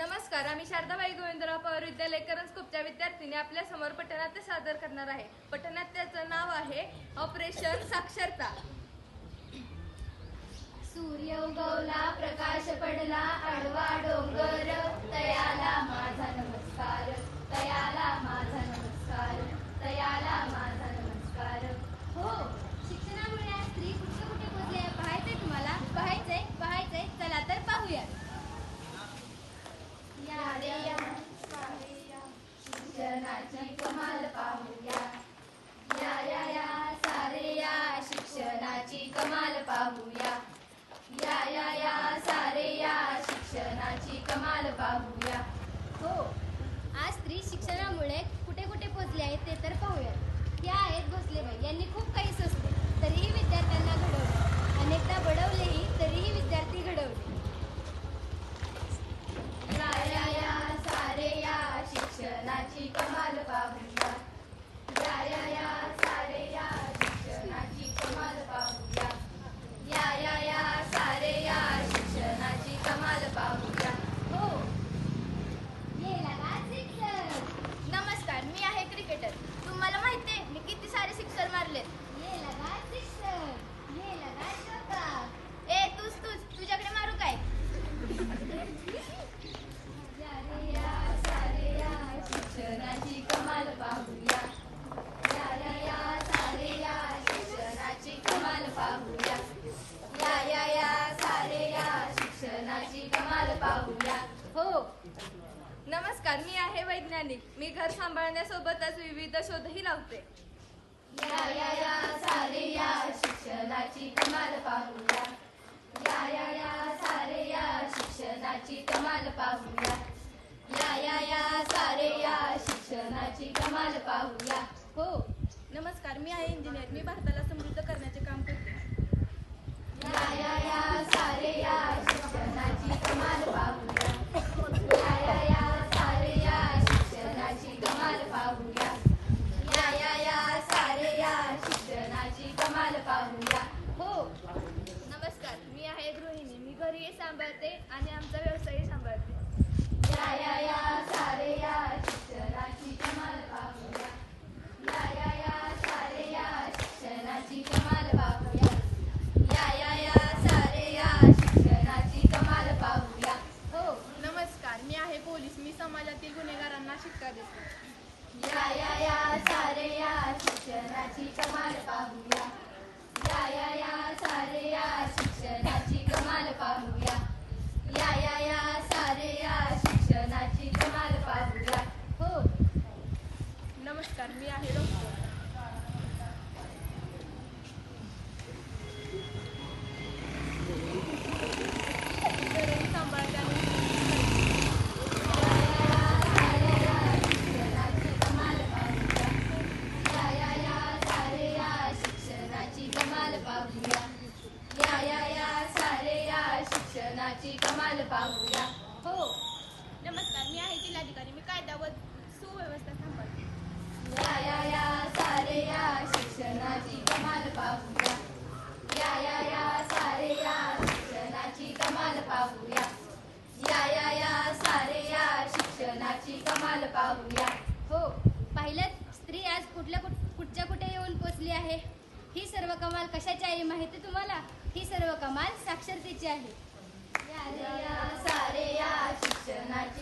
नमस्कार आम्ही शारदाबाई गोविंदराव पवार विद्यालय करंजकोपच्या विद्यार्थीने आपल्यासमोर पठनाट्य सादर करणार आहे. पठनाट्याचं नाव आहे ऑपरेशन साक्षरता. सूर्य उगवला प्रकाश पडला आडवा डोंगर तयाला माझा नमस्कार तयाला माझा नमस्कार तयाला माझा नमस्कार हो शिक्षणामुळे आज स्त्री कुठे कुठे पोहोचले पाहायचंय तुम्हाला पाहायचंय पाहायचंय चला तर पाहूया या रे या सारे या. शिक्षणाची कमाल पाहूया या या या सारे या शिक्षणाची कमाल पाहूया. या या या सारे या शिक्षणाची कमाल पाहूया. हो. आज स्त्री शिक्षणामुळे कुठे कुठे पोहोचले आहेत ते तर पाहूया. या आहेत भोसलेबाई. यांनी खूप काही सोसले. तरीही विद्यार्थ्यांना घडवले. अनेकदा बडवलेही तरीही विद्यार्थी घडवले. या या या सारे या शिक्षणाची कमाल पाहूया. या या या सारे या शिक्षणाची कमाल पाहूया या या या सारे या शिक्षणाची कमाल पाहूया हो ये लगा शिक्षक नमस्कार मी आहे क्रिकेटर तुम्हाला माहिती आहे मी किती सारे सिक्सर मारले ये लगा शिक्षक ये लगा चौका ए तूच तूच तुझ्याकडे मारू काय या रे या सारे या शिक्षणाची कमाल पाहूया या या या सारे या शिक्षणाची कमाल पाहूया या या या सारे या शिक्षणाची कमाल पाहूया हो नमस्कार मी वैज्ञानिक मी घर सांभाळण्यासोबतच विविध शोधही लावते. या या या सारे या शिक्षणाची कमाल पाहूया या. या या सारे या शिक्षणाची कमाल पाहूया या. या या सारे या शिक्षणाची कमाल पाहूया हो नमस्कार मी आहे इंजिनियर मी भारताला समृद्ध करण्याचे काम करते या या या सारे या शिक्षणाची कमाल पाहूया या या या सारे या शिक्षणाची कमाल पाहूया या या या सारे या शिक्षणाची कमाल पाहूया हो नमस्कार मी आहे गृहिणी सांभाळते आणि आमचा व्यवसायही सांभाळते या या या सारे या शिक्षणाची कमाल पाहूया या या या सारे या शिक्षणाची कमाल पाहूया या या या सारे या शिक्षणाची कमाल पाहूया हो नमस्कार मी आहे पोलीस मी समाजातील गुन्हेगारांना शिक्षा देते या या या सारे या शिक्षणाची कमाल पाहूया या या या सारे या शिक्षणाची कमाल पाहूया या या या सारे या शिक्षणाची कमाल पाहूया हो नमस्कार मी आहे डॉक्टर. शिक्षणाची कमाल कमाल पाहूया हो नमस्कार मी आहे जिल्हाधिकारी. मी कायदा व सुव्यवस्था हो पाहिलं स्त्री आज कुठल्या कुठ कुठच्या कुठे येऊन पोचली आहे? ही सर्व कमाल कशाची आहे माहिती तुम्हाला? ही सर्व कमाल साक्षरतेची आहे. या या या सारे या शिक्षणाची